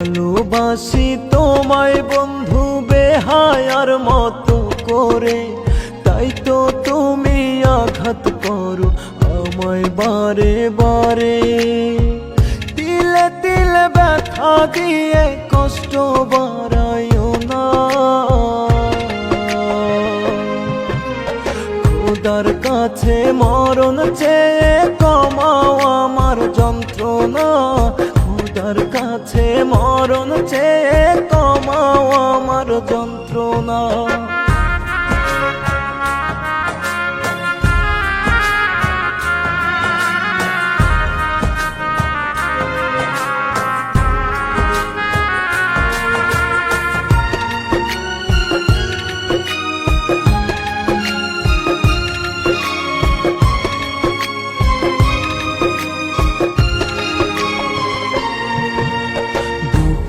ভালোবাসি তোমায় বন্ধু বেহায়ার মতো করে। তাই তো তুমি আঘাত করো আমায় বারে বারে। তিলে তিলে ব্যথা দিয়ে কষ্ট বাড়াইও না। খোদার কাছে মরণ চেয়ে কমাও আমার যন্ত্রণা। খোদার কাছে মরণ চেয়ে তোমাও আমার যন্ত্রণা।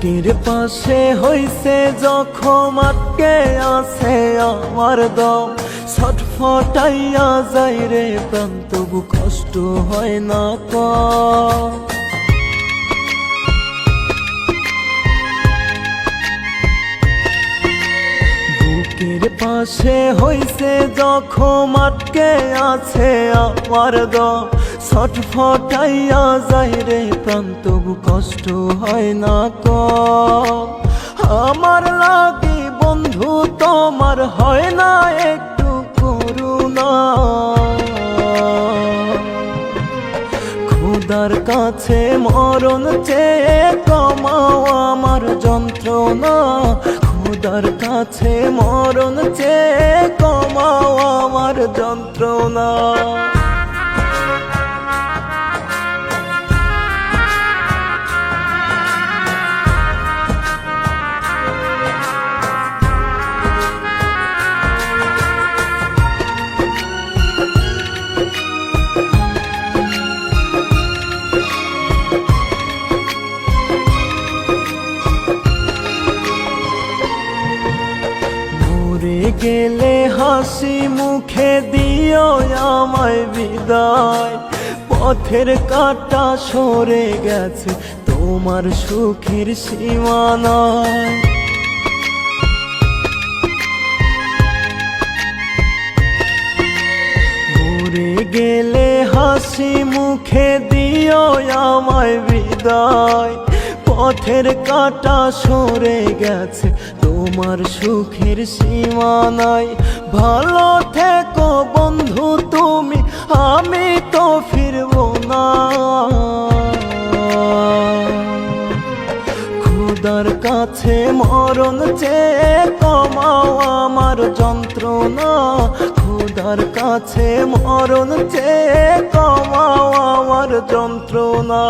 বুকের পাশে হইছে যখন আটকে আছে আমার দম। ছটফটাইয়া যাই রে প্রাণ, তবু কষ্ট হয় না বুকের পাশে হইছে যখন আটকে আছে আমার দম। ছটফটাইয়া যাই রে প্রাণ, তবু কষ্ট হয় না কম আমার লাগি বন্ধু, তোমার হয় না একটু করুণা। খোদার কাছে মরণ চেয়ে কমাও আমার যন্ত্রণা। খোদার কাছে মরণ চেয়ে গেলে হাসি মুখে দিও আমায় বিদায়। পথের কাটা সরে গেছে তোমার সুখের সীমানায়। মরে গেলে হাসি মুখে দিও আমায় বিদায়। পথের কাটা সরে গেছে। তোমার সুখের সীমানায় ভালো থেকো বন্ধু তুমি, আমি তো ফিরবো না। খোদার কাছে মরণ চেয়ে কমাও আমার যন্ত্রণা। খোদার কাছে মরণ চেয়ে কমাও আমার যন্ত্রণা।